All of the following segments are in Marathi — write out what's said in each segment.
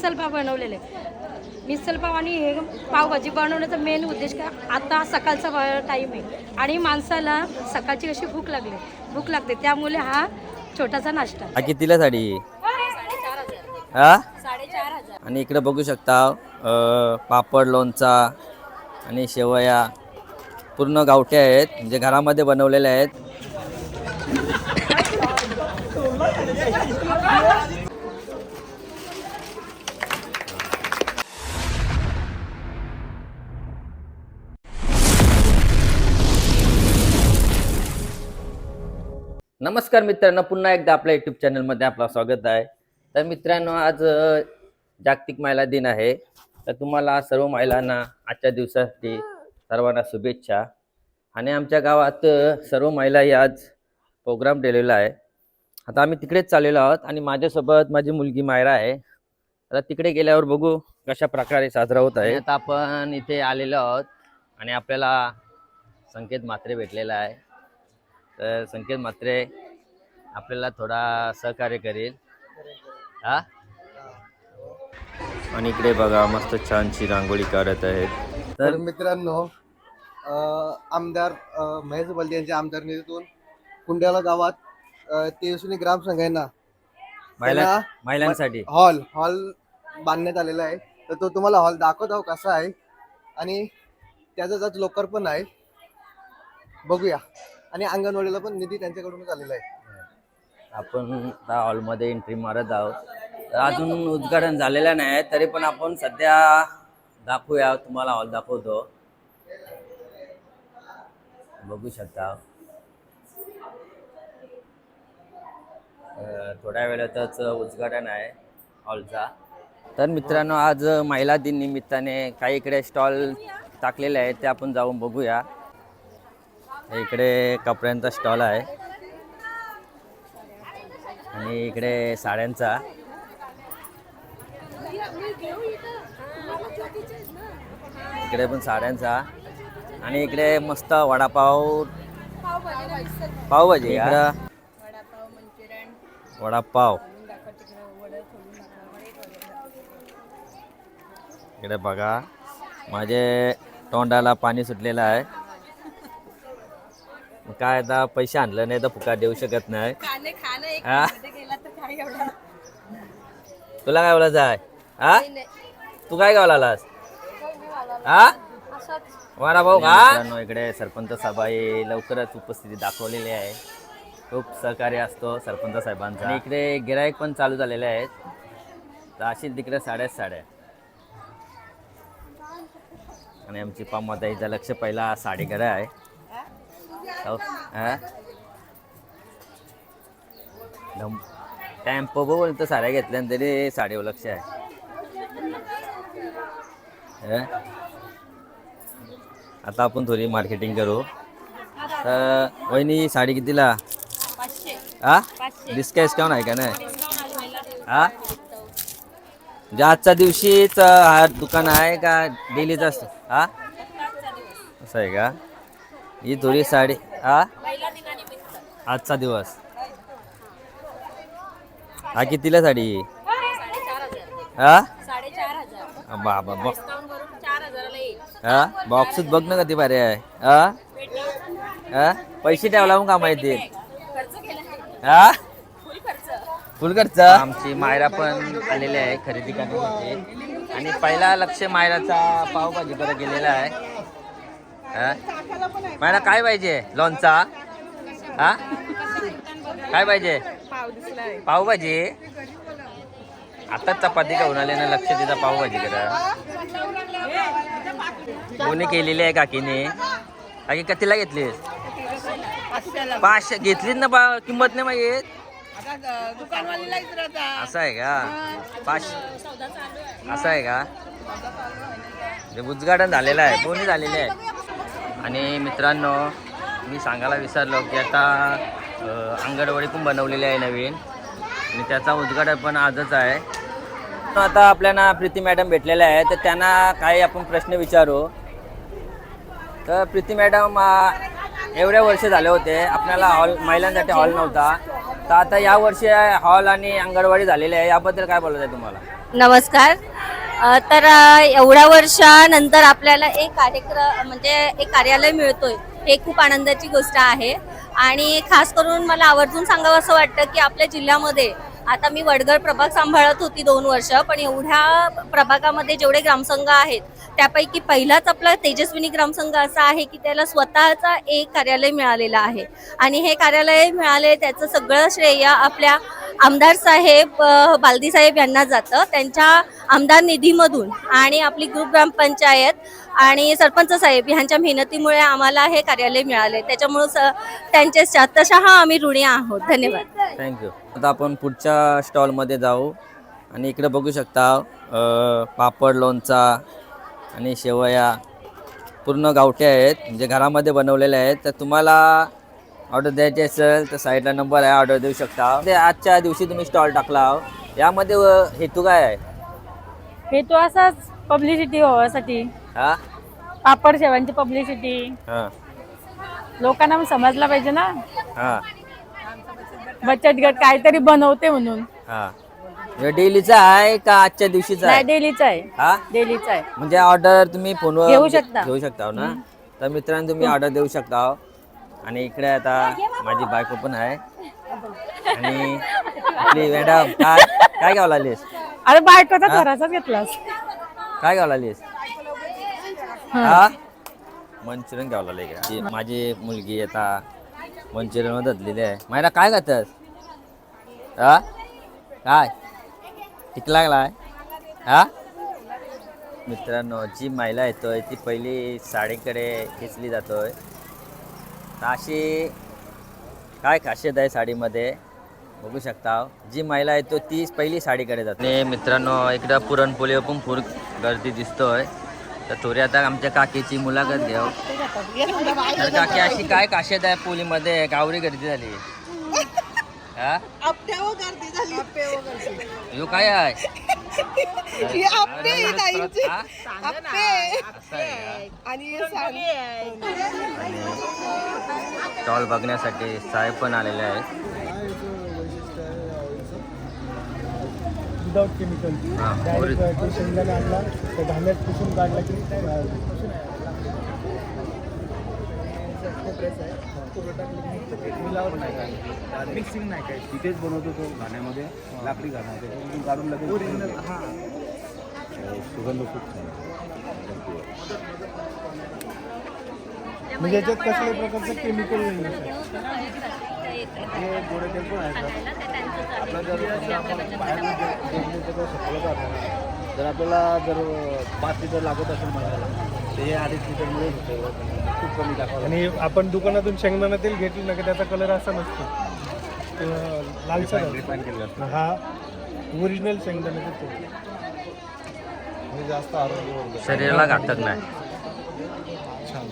मिसलपाव बनवलेले. मिसलपाव आणि हे पावभाजी बनवण्याचा मेन उद्देश काय? आता सकाळचा टाईम आहे. आणि माणसाला सकाळची कशी भूक लागली. भूक लागते. त्यामुळे हा छोटासा नाश्ता. हा कितीला साडी? हा? आणि इकडे बघू शकता पापड लोणचा आणि शेवया पूर्ण गावठे आहेत. म्हणजे घरामध्ये बनवलेले आहेत. नमस्कार मित्रांनो पुन्हा एकदा आपल्या युट्यूब चॅनलमध्ये आपलं स्वागत आहे. तर मित्रांनो आज जागतिक महिला दिन आहे. तर तुम्हाला सर्व महिलांना आजच्या दिवसासाठी सर्वांना शुभेच्छा. आणि आमच्या गावात सर्व महिलाही आज प्रोग्राम ठेवलेला आहे. आता आम्ही तिकडेच चाललेलो आहोत आणि माझ्यासोबत माझी मुलगी मायरा आहे. आता तिकडे गेल्यावर बघू कशा प्रकारे साजरा होत आहे. आता आपण इथे आलेलो आहोत आणि आपल्याला संकेत मात्रे भेटलेला आहे. तर संकेत मात्रे आपल्याला थोडा सहकार्य करेल. हा? आणि इकडे बघा मस्त छानशी रांगोळी काढत आहेत. तर तर मित्रांनो अ, आमदार अ, महेश बलदे यांच्या आमदार निधीतून कुंड्याला गावात अ, तेजस्विनी ग्रामसंघ आहे ना महिला महिलांसाठी. हॉल हॉल बांधण्यात आलेला आहे. तर तो तुम्हाला हॉल दाखवत आहो कसा आहे. आणि त्याचं आज लोकार्पण आहे. बघूया. आणि अंगणवाडीला पण निधी त्यांच्याकडूनच आलेला आहे. आपण आता हॉलमध्ये एंट्री मारत आहोत. तर अजून उद्घाटन झालेलं नाही तरी पण आपण सध्या दाखवूया तुम्हाला हॉल दाखवतो. बघू शकता. अं, थोड्या वेळातच उद्घाटन आहे हॉलचा. तर मित्रांनो आज महिला दिन निमित्ताने काही इकडे स्टॉल टाकलेले आहेत ते आपण जाऊन बघूया. इकडे कपड्यांचा स्टॉल आहे. आणि इकडे साड्यांचा. इकडे पण साड्यांचा. आणि इकडे मस्त वडापाव. पावभाजी इकडं वडापाव. इकडे बघा. माझे तोंडाला पाणी सुटलेलं आहे. मग काय आता पैसे आणलं नाही तर फुका देऊ शकत नाही. खाणे खाणे हा? गेला तर काय एवढा? तुला काय बोलायचं आहे? हा? तू काय गावला आलास? हा? वाडा भाऊ का इकडे सरपंच सभाई लवकरच उपस्थिती दाखवलेली आहे. खूप सहकार्य असतो सरपंच साहेबांचा. आणि इकडे गिराईक पण चालू झालेले आहेत. तर अशी तिकडे साड्याच साड्या आणि आमची पामाता इथं लक्ष पहिला साडीकडे आहे. हो, हा? टेम्पो बघून तर साड्या घेतल्या तरी साडीवर लक्ष आहे. हे? आता आपण थोडी मार्केटिंग करू. तर वहिनी साडी कितीला? हा? डिस्काउंट आहे का नाही? हा? म्हणजे आजच्या दिवशीच हा दुकान आहे का डेलीच असतं? हा? असं आहे का? ही थोडी साडी. हा? आजचा दिवस. हा कितीला साडी हा? बाबा बघ हा? बॉक्सच बघ ना कधी भारी आहे. हा? हा? पैसे ठेवला मग का माहिती हा? फुल खर्च? आमची मायरा पण आलेली आहे खरेदी करण्यासाठी. आणि पहिला लक्ष मायराचा पावभाजी करत गेलेला आहे. हा? काय पाहिजे? लोणचा हा? काय पाहिजे? पावभाजी? आता चपाती घेऊन आले ना लक्ष तिचा पावभाजी करा. कोणी केलेली आहे काकीने? काकी कतीला घेतलीस? पाचशे घेतलीच ना बा किंमत नाही माहीत. असं आहे का? पाचशे असं आहे का? म्हणजे उद्घाटन झालेलं आहे कोणी झालेले आहे. आणि मित्रांनो मी सांगायला विसरलो की आता अंगणवाडी पण बनवलेली आहे नवीन. आणि त्याचा उद्घाटन पण आजच आहे. आता आपल्याला प्रीती मॅडम भेटलेल्या आहे तर त्यांना काही आपण प्रश्न विचारू. तर प्रीती मॅडम एवढ्या वर्ष झाले होते आपल्याला हॉल महिलांसाठी हॉल नव्हता. तर आता या वर्षी हॉल आणि अंगणवाडी झालेली आहे याबद्दल काय बोलत आहे तुम्हाला? नमस्कार. तर एवढ्या वर्षानंतर आपल्याला एक कार्यक्रम म्हणजे एक कार्यालय मिळतोय हे खूप आनंदाची गोष्ट आहे. आणि खास करून मला आवर्जून सांगावं असं वाटतं की आपल्या जिल्ह्यामध्ये आता मी वडगळ प्रभाग सांभाळत होती दोन वर्ष पण एवढ्या प्रभागामध्ये जेवढे ग्रामसंघ आहेत त्यापैकी पहिलाच आपला तेजस्विनी ग्रामसंघ असा आहे की त्याला स्वतःचा एक कार्यालय मिळालेलं आहे. आणि हे कार्यालय मिळाले त्याचं सगळं श्रेय आपल्या आमदार साहेब बालदी साहेब यांना जातं. त्यांच्या आमदार निधीमधून आणि आपली ग्रुप ग्रामपंचायत आणि सरपंच साहेब ह्यांच्या मेहनतीमुळे आम्हाला हे कार्यालय मिळाले. त्याच्यामुळं स- त्यांचे तशा आम्ही ऋणी आहोत. धन्यवाद. थँक्यू आता आपण पुढच्या स्टॉलमध्ये जाऊ. आणि इकडे बघू शकता पापड लोणचा आणि शेवया. पूर्ण गावठी आहेत. म्हणजे घरामध्ये बनवलेले आहेत. तर तुम्हाला ऑर्डर द्यायची असेल तर साईडला नंबर आहे. ऑर्डर देऊ शकता. ते आजच्या दिवशी तुम्ही स्टॉल टाकला आहो. यामध्ये हेतू काय आहे? हे तो असाच पब्लिसिटी व्हावासाठी. हा? पापड शेवांची पब्लिसिटी हां. लोकांना समजला पाहिजे ना? हां. बचत गट काहीतरी बनवते म्हणून. हां. हे डेलीचा आहे का आजच्या दिवशीचा नाही आहे? डेलीचा आहे. हा? डेलीचा आहे. म्हणजे ऑर्डर तुम्ही फोनवर घेऊ शकता. घेऊ शकता हो ना? तर मित्रांनो तुम्ही ऑर्डर देऊ शकता हो. आणि इकडे आता माझी बायको पण आहे. आणि आपली मॅडम काय? काय घ्यावं लागलीस? अरे बायकोचा थोडासाच घेतलास. काय घ्यावं लागलीस? हा. मंचुरियन घ्यावं लागलं माझी मुलगी आता मंचुरियनमध्ये आहे. मायरा काय खातस? हा? काय? टिक लागलाय? हा? मित्रांनो जी महिला येतोय ती पहिली साडीकडे खेचली जातोय. अशी काय खासियत आहे साडीमध्ये? बघू शकता. जी महिला येतो ती पहिली साडीकडे जाते. मित्रांनो इकडं पुरणपोळीवर पण पूर गर्दी दिसतोय. तर थोडी आता आमच्या काकीची मुलाखत घेऊ. तर काकी अशी काय खासियत आहे पोलीमध्ये? गावरी गर्दी झाली. हा? ह्यो काय आहे. स्टॉल बघण्यासाठी साहेब पण आलेले आहेत. विदाउट केमिकल हा, डायरेक्ट ते शेंगदाणा आणला ते धान्यात पुसून काढला की मिक्सिंग नाही काय तिथेच बनवतो तो घाण्यामध्ये लाकडी घाणा त्याच्यातून काढून लगेच ओरिजिनल हां. सुगंध खूप छान. म्हणजे याच्यात कसल्या प्रकारचं केमिकल नाही हे पण आहे आपला जर बाहेर जर आपल्याला जर पाच लिटर लागत असेल महिन्याला ते हे अडीच लिटरमुळे होतं. खूप कमी टाकावं आणि आपण दुकानातून शेंगदाणा तेल घेतलं ना की त्याचा कलर असा नसतो. जातं हा ओरिजिनल शेंगदाण्याचं तेल जास्त आरोग्य शरीराला घातक नाही. छान.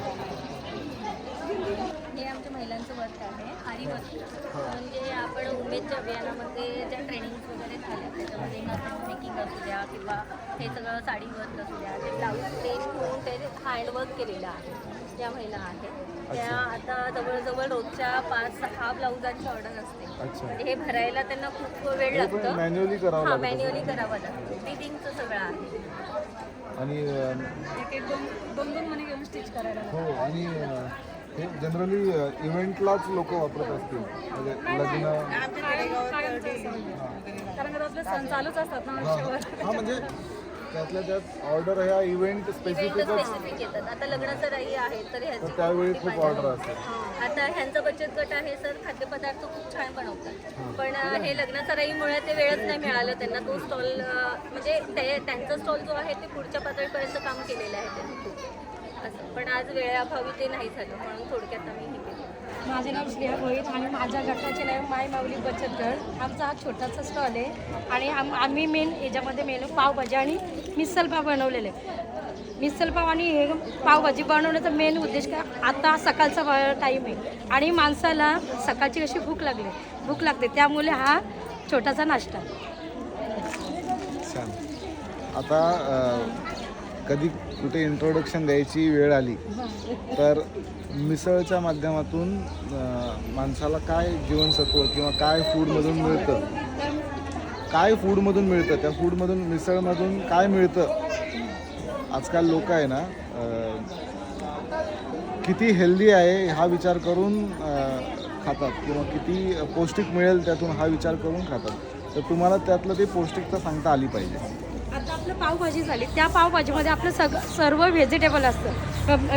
वर्क आहे. आरी वर्क म्हणजे आपण उमेदच्या अभियानामध्ये ज्या ट्रेनिंग वगैरे झाल्या त्याच्यामध्ये मेकिंग असू द्या किंवा हे सगळं साडी वर्क असू द्या ते ब्लाऊज ते शिवून ते हँड वर्क केलेलं आहे ज्या महिला आहेत. त्या आता जवळजवळ रोजच्या पाच सहा ब्लाऊजांची ऑर्डर असते. म्हणजे हे भरायला त्यांना खूप वेळ लागतो. मॅन्युअली करावं हा मॅन्युअली करावं लागतं. फिटिंगचं सगळं आहे. आणि अं, दोन दोन महिने घेऊन स्टिच करायला हो आणि हे जनरली इव्हेंटलाच लोक वापरत असतील. म्हणजे लग्न कारण का आपले सण चालूच असतात ना वर्षभर. हा म्हणजे त्यातल्या त्यात ऑर्डर ह्या इव्हेंट स्पेसिफिकच स्पेसिफिक येतात. आता लग्नाचं राई आहे तर ह्याची तर त्यावेळी खूप ऑर्डर असेल. आता ह्यांचा बचत गट आहे सर. खाद्यपदार्थ खूप छान बनवतात. पण अं, हे लग्नाचा राईमुळे ते वेळच नाही मिळालं त्यांना. तो स्टॉल म्हणजे ते त्यांचा स्टॉल जो आहे ते पुढच्या पातळीपर्यंत काम केलेलं आहे. त्यांनी खूप असं. पण आज वेळेअभावी ते नाही झालं म्हणून थोडक्यात आम्ही हे केलं. माझे नाव श्रेया भोईर आणि माझ्या गटाचे नाव माय माऊली बचत गट आमचा हा छोटासा स्टॉल आहे आणि आम आम्ही मेन याच्यामध्ये मेन पावभाजी आणि मिसल पाव बनवलेले. मिसल पाव आणि हे पावभाजी बनवण्याचा मेन उद्देश का आता सकाळचा टाईम आहे. आणि माणसाला सकाळची कशी भूक लागली. भूक लागते. त्यामुळे हा छोटासा नाश्ता. आता कधी कुठे इंट्रोडक्शन द्यायची वेळ आली तर मिसळच्या माध्यमातून माणसाला काय जीवनसत्व किंवा काय फूडमधून मिळतं? काय फूडमधून मिळतं? त्या फूडमधून मिसळमधून काय मिळतं? आजकाल लोक आहे ना किती हेल्दी आहे हा विचार करून खातात किंवा किती पौष्टिक मिळेल त्यातून हा विचार करून खातात. तर तुम्हाला त्यातलं ते पौष्टिकता सांगता आली पाहिजे. आता आपलं पावभाजी झाली. त्या पावभाजीमध्ये आपलं सग सर्व व्हेजिटेबल असतं.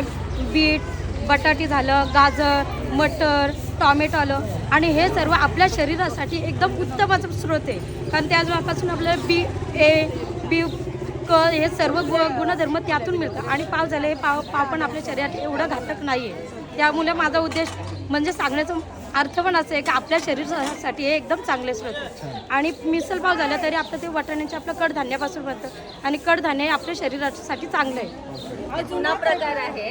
बीट बटाटी झालं गाजर मटर टॉमॅटो आलं. आणि हे सर्व आपल्या शरीरासाठी एकदम उत्तमाचा स्रोत आहे. कारण त्यापासून आपल्याला बी ए बी क हे सर्व गु गुणधर्म त्यातून मिळतं आणि पाव झालं हे पाव पाव पण आपल्या शरीरात एवढं घातक नाही आहे त्यामुळे माझा उद्देश म्हणजे सांगण्याचं अर्थ पण असं आहे की आपल्या शरीरासाठी हे एकदम चांगले स्रोत आहे आणि मिसल पाव झाला तरी आपलं ते वाटाण्याचे आपलं कडधान्यापासून बनतं. आणि कडधान्य हे आपल्या शरीरासाठी चांगलं आहे. हा जुना प्रकार आहे.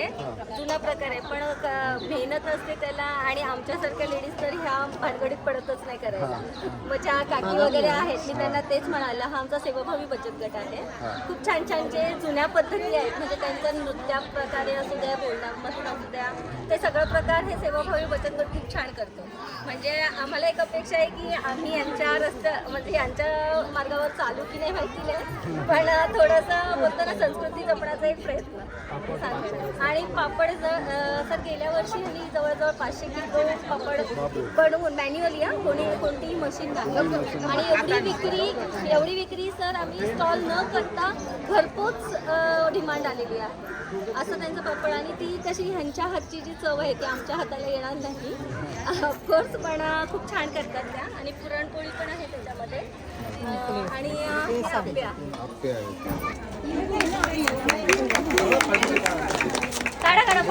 जुना प्रकार आहे. पण क- मेहनत असते त्याला आणि आमच्यासारख्या लेडीज तर ह्या भानगडीत पडतच नाही करायला. मग ज्या काकी वगैरे आहेत मी त्यांना तेच म्हणाला हा आमचा सेवाभावी बचत गट आहे. खूप छान छान जे जुन्या पद्धती आहेत म्हणजे त्यांच्या नृत्या प्रकारे असू द्या बोलण्यापासून असू द्या ते सगळं प्रकार हे सेवाभावी बचत गट खूप छान करतो म्हणजे आम्हाला एक अपेक्षा आहे की आम्ही यांच्या रस्त्या म्हणजे यांच्या मार्गावर चालू की नाही माहिती नाही पण थोडंसं बोलतो ना संस्कृती जपण्याचा एक प्रयत्न. आणि पापड जर सर गेल्या वर्षी मी जवळजवळ पाचशे किलो पापड बनवून मॅन्युअली हा कोणी कोणतीही मशीन घालून आणि एवढी विक्री एवढी विक्री सर आम्ही स्टॉल न करता घरपोच डिमांड आलेली आहे. असं त्यांचं पापड आणि ती कशी ह्यांच्या हातची जी चव आहे ती आमच्या हाताला येणार नाही. ऑफकोर्स पण खूप छान करतात त्या. आणि पुरणपोळी पण आहे त्याच्यामध्ये. आणि काढा काढा.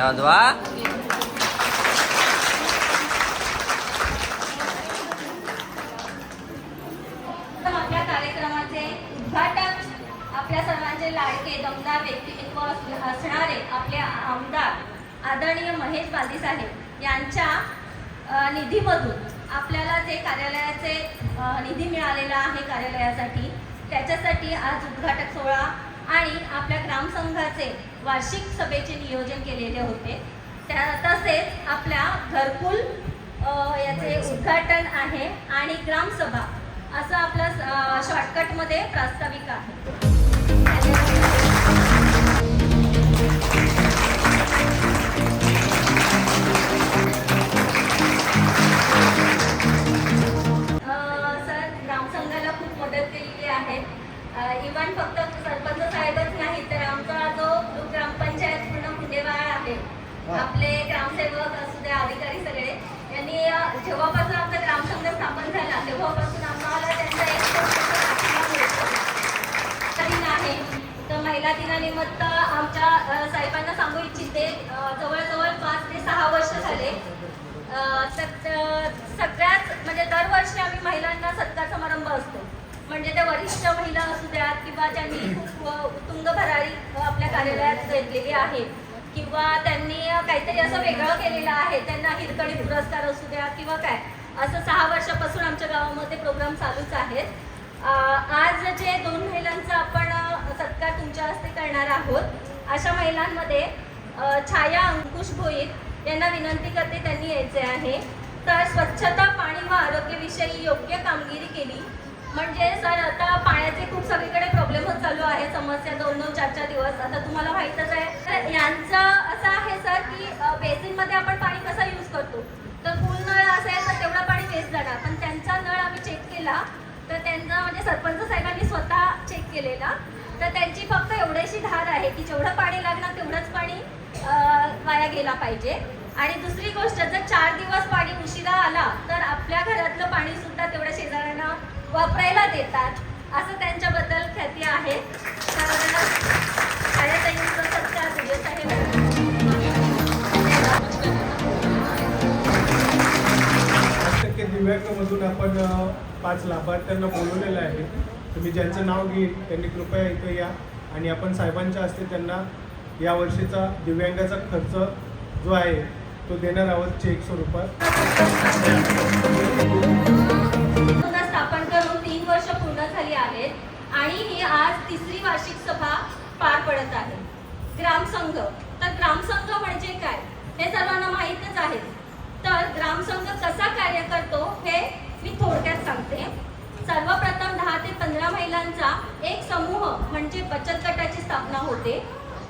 पाठवा. आल्या तर आपल्या कार्यक्रमाचे उद्घाटक आपल्या सर्वांचे लाडके दमदार व्यक्तिमत्व अस- असणारे आपले आमदार आदरणीय महेश बालदी साहेब यांच्या निधीमधून आपल्याला जे कार्यालयाचे निधी मिळालेला आहे कार्यालयासाठी त्याच्यासाठी आज उद्घाटक सोहळा आणि आपल्या ग्रामसंघाचे वार्षिक सभेचे नियोजन केलेले होते. त्या तसेच आपल्या घरकुल याचे उद्घाटन आहे आणि ग्रामसभा. असं आपलं शॉर्टकटमध्ये प्रास्ताविक आहे. इव्हन फक्त सरपंच साहेबच नाही तर आमचा जो ग्रामपंचायत पूर्ण मुंडेवाळ आहे आपले ग्रामसेवक असू द्या अधिकारी सगळे यांनी जेव्हापासून आमचा ग्रामसंघ स्थापन झाला तेव्हापासून आम्हाला त्यांचा एक. दिन आहे तर महिला दिनानिमित्त आमच्या साहेबांना सांगू इच्छिते जवळजवळ पाच ते सहा वर्ष झाले. तर सगळ्याच म्हणजे दरवर्षी आम्ही महिलांना सत्कार समारंभ असतो. म्हणजे त्या वरिष्ठ महिला असू द्यात किंवा ज्यांनी खूप उत्तुंग भरारी आपल्या कार्यालयात घेतलेली आहे किंवा त्यांनी काहीतरी असं वेगळं केलेलं आहे त्यांना हिरकणी पुरस्कार असू द्या किंवा काय असं सहा वर्षापासून आमच्या गावामध्ये प्रोग्राम चालूच आहेत. आज जे दोन महिलांचा आपण सत्कार तुमच्या हस्ते करणार आहोत अशा महिलांमध्ये छाया अंकुश भोईर यांना विनंती करते त्यांनी यायचे आहे. तर स्वच्छता पाणी व आरोग्यविषयी योग्य कामगिरी केली. म्हणजे सर आता पाण्याचे खूप सगळीकडे प्रॉब्लेमच चालू आहे. समस्या दोन दोन चार चार दिवस. आता तुम्हाला माहीतच आहे. तर यांचं असं आहे सर की बेसिनमध्ये आपण पाणी कसं यूज करतो? तर फुल नळ असेल तर तेवढं पाणी वेस्ट जाणार. पण त्यांचा नळ आम्ही चेक केला. तर त्यांचा म्हणजे सरपंच साहेबांनी स्वतः चेक केलेला. तर त्यांची फक्त एवढीशी धार आहे की जेवढं पाणी लागणार तेवढंच पाणी वाया गेला पाहिजे. आणि दुसरी गोष्ट जर चार दिवस पाणी उशिरा आला तर आपल्या घरातलं पाणी सुद्धा तेवढ्या शेजाऱ्यांना वापरायला देतात. असं त्यांच्याबद्दल ख्याती आहे. सत्कार दिव्यांगमधून आपण पाच लाभार्थ्यांना बोलवलेलं आहे. तुम्ही ज्यांचं नाव घेईल त्यांनी कृपया इथं या. आणि आपण साहेबांच्या हस्ते त्यांना या वर्षीचा दिव्यांगाचा खर्च जो आहे तो देणार आहोत चेक स्वरूपात आणि ही आज तिसरी वार्षिक सभा पार पडत आहे. ग्रामसंघ तर ग्रामसंघ म्हणजे काय? हे सर्वांना माहीतच आहे. तर ग्रामसंघ कसा कार्य करतो हे मी थोडक्यात सांगते. सर्वप्रथम दहा ते पंधरा महिलांचा एक समूह म्हणजे बचत गटाची स्थापना होते.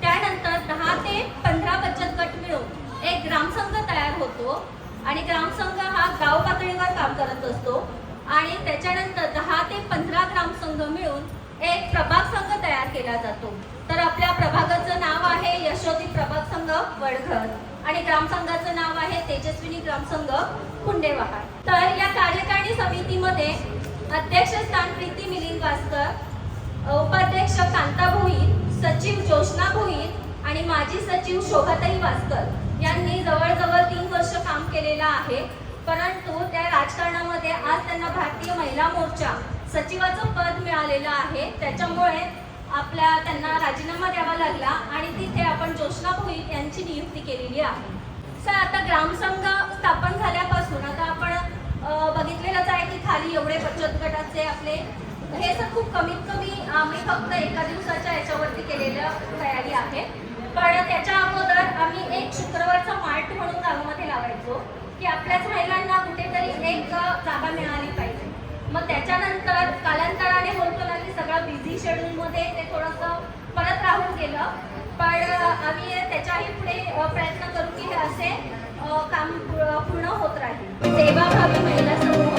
त्यानंतर दहा ते पंधरा बचत गट मिळून एक ग्रामसंघ तयार होतो. आणि ग्रामसंघ हा गाव पातळीवर काम करत असतो. आणि त्याच्यानंतर दहा ते पंधरा ग्रामसंघ मिळून एक प्रभाग संघ तयार केला जातो. तर आपल्या प्रभागाचं नाव आहे यशोदी प्रभाग संघ वडघर. आणि ग्रामसंघाचं नाव आहे तेजस्विनी ग्रामसंघ कुंडेवाहार तर या कार्यकारिणी समितीमध्ये अध्यक्ष स्थान प्रीती मिलिंद वास्कर उपाध्यक्ष कांता भोईर सचिव जोशना भोईर आणि माजी सचिव शोभाताई वास्कर यांनी जवळजवळ तीन वर्ष काम केलेलं आहे. परंतु त्या राजकारणामध्ये आज त्यांना भारतीय महिला मोर्चा सचिवाचं पद मिळालेलं आहे. त्याच्यामुळे आपल्या त्यांना राजीनामा द्यावा लागला आणि तिथे आपण जोशना भोईर यांची नियुक्ती केलेली आहे. सर आता ग्रामसंघ स्थापन झाल्यापासून आता आपण बघितलेलंच आहे की खाली एवढे बचत गटाचे आपले हे सर खूप कमीत कमी आम्ही फक्त एका दिवसाच्या याच्यावरती केलेलं तयारी आहे. पण त्याच्या अगोदर आम्ही एक शुक्रवारचा मार्ट म्हणून गावामध्ये लावायचो की आपल्याच महिलांना कुठेतरी एक जागा मिळाली पाहिजे. मग त्याच्यानंतर कालांतराने बोलतो ना की सगळं बिझी शेड्यूलमध्ये ते थोडंसं परत राहून गेलं. पण आम्ही त्याच्याही पुढे प्रयत्न करू की हे असे काम पूर्ण होत राहील. सेवाभावी महिला समूह.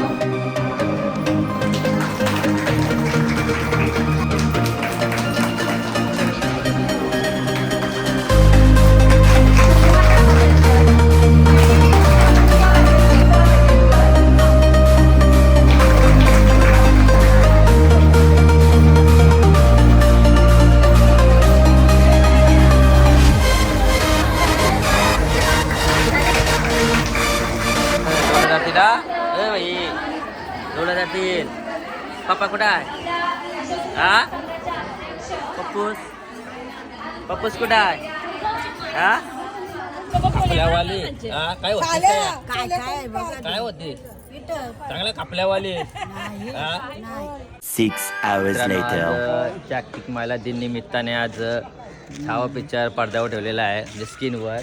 पप्पा कुठं आहे? हा? पप्पूस? पप्पूस कुठं आहे? हा? कापल्यावाली. हा काय होती काय? काय होती? चांगल्या कापल्यावाली. हा? Six hours मित्रांनो, later. आज, अ, जागतिक महिला दिन निमित्ताने आज छावा पिक्चर पडद्यावर ठेवलेला आहे म्हणजे स्क्रीनवर.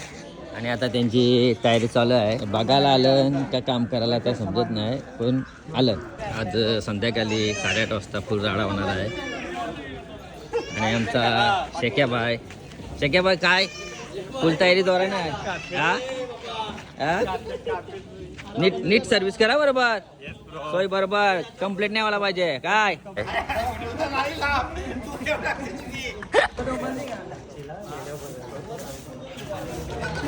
आणि आता त्यांची तयारी चालू आहे. बघायला आलं का काम करायला तर समजत नाही पण आलं. आज संध्याकाळी साडेआठ वाजता फुल राडा होणार आहे. आणि आमचा शेक्याबाय शेक्याबाय काय? फुल तयारी द्वारा ना हा? नीट नीट सर्व्हिस करा बरोबर. सोय बरोबर. कंप्लेंट नाही व्हायला पाहिजे. काय?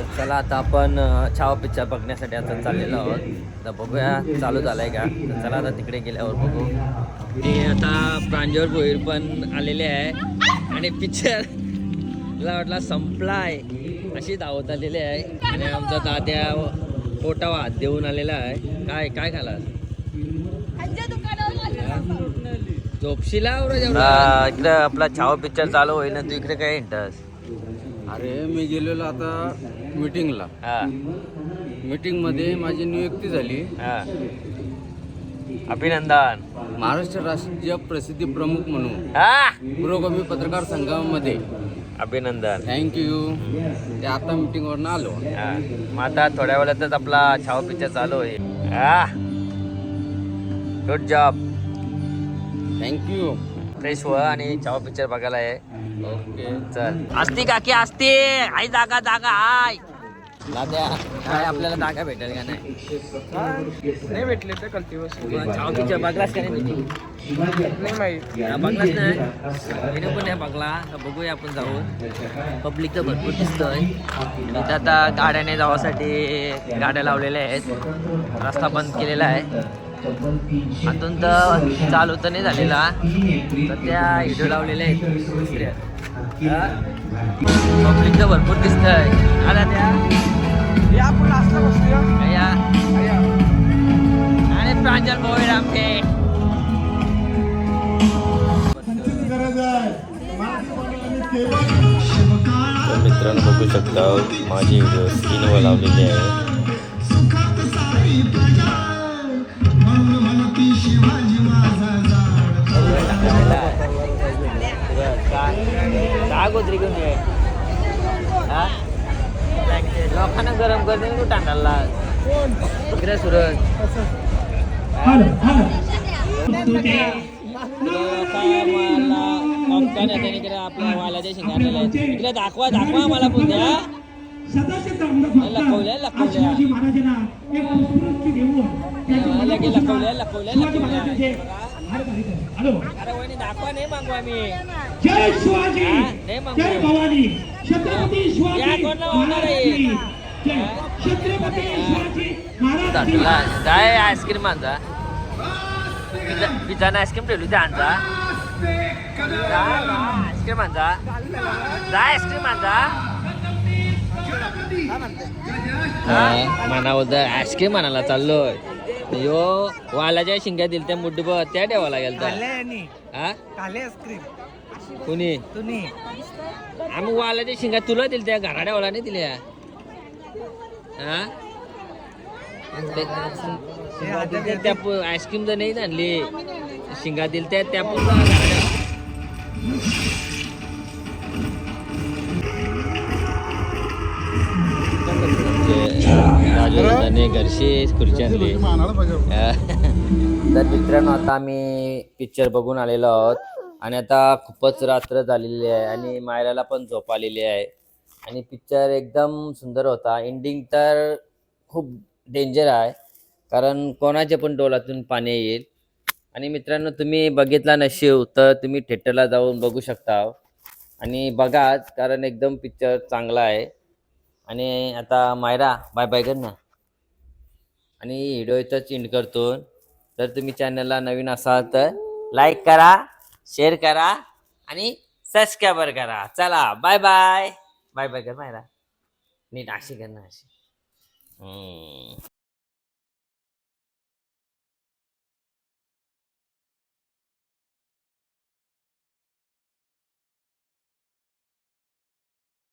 तर चला आता आपण छावा पिक्चर बघण्यासाठी आता चाललेलो आहोत. तर बघूया चालू झालाय का? तर चला आता तिकडे गेल्यावर बघू. ते आता प्रांजळ भोईर पण आलेले आहे. आणि पिक्चर मला वाटला संपलाय. अशी धावत आलेली आहे. आणि आमचा तात्या पोटावा हात देऊन आलेला आहे. काय काय खाला झोपशीला इकडे आपला छावा पिक्चर चालू होईल ना तू इकडे काय इंटरेस्ट अरे मी गेलेलो आता मीटिंगला हा. मीटिंगमध्ये माझी नियुक्ती झाली. हा. अभिनंदन. महाराष्ट्र राज्य प्रसिद्धी प्रमुख म्हणून हा. पुरोगामी पत्रकार संघामध्ये. अभिनंदन. थँक्यू ते आता मीटिंगवरनं आलो. हा. मग आता थोड्या वेळातच आपला छावा पिक्चर चालू होईल. हा. गुड जॉब थँक्यू फ्रेश व्हा आणि छावा पिक्चर बघायला आहे चल. असती काकी असते आई जागा जागा हाय दाद्या काय आपल्याला जागा भेटेल का नाही? नाही भेटले तर कलती पिक्चर बघलास का नाही तुम्ही नाही माहीत. बघलाच नाही? तिने पण नाही बघला तर बघूया आपण जाऊ. पब्लिक तर भरपूर दिसतोय. इथं आता गाड्याने जावासाठी गाड्या लावलेल्या आहेत. रस्ता बंद केलेला आहे. अजून तर चालू तर नाही झालेला. तर त्या व्हिडिओ लावलेल्या आहेत. दुसऱ्या. पब्लिक तर भरपूर दिसतंय. आला त्या. या. आणि प्रांजल भाऊ आहे आमचे तर मित्रांनो बघू शकता माझे व्हिडिओ स्क्रीनवर लावलेले आहे. गोदरी घेऊन ये. हा? लोकांना गरम करते तू टांगाला इकडे सुरज. आपल्या वालाच्या शिंगाण्याला इकडे दाखवा दाखवा मला पण द्या लपवल्या. लपवल्या लपवल्या लपवल्या. लपवल्या जय शिवाजी. जय भवानी. छत्रपती शिवाजी छत्रपती शिवाजी महाराज काय आईस्क्रीम आणजा. पिझ्झा आईस्क्रीम ठेवली होती आणजा. आईस्क्रीम आणजा. जा आईस्क्रीम आणजा. म्हणा होतं आईस्क्रीम आणायला चाललोय. यो वालाच्या शिंग्या दिल त्या मुड्डी बघ त्या ठेवायला गेलता. हा? कुणी? आम्ही वालाच्या शिंगा तुला दिल त्या घराड्यावाला नाही दिल्या. हा? त्या आईस्क्रीम तर नाही आणली. शिंगा दिल त्या त्या पण घराड्या घरशी खुर्ची आणली. तर मित्रांनो आता आम्ही पिक्चर बघून आलेलो आहोत. आणि आता खूपच रात्र झालेली आहे आणि मायराला पण झोप आलेली आहे. आणि पिक्चर एकदम सुंदर होता. एंडिंग तर खूप डेंजर आहे. कारण कोणाच्या पण डोळ्यातून पाणी येईल. आणि मित्रांनो तुम्ही बघितला नशीव तर तुम्ही थिएटरला जाऊन बघू शकता. आणि बघाच कारण एकदम पिक्चर चांगला आहे. आणि आता मायरा बाय बाय कर ना. आणि व्हिडिओ इथंच इंड करतो. तर तुम्ही चॅनलला नवीन असाल तर लाईक करा शेअर करा आणि सबस्क्राईबर करा. चला बाय बाय बाय बाय कर मायरा. नीट अशी कर ना अशी.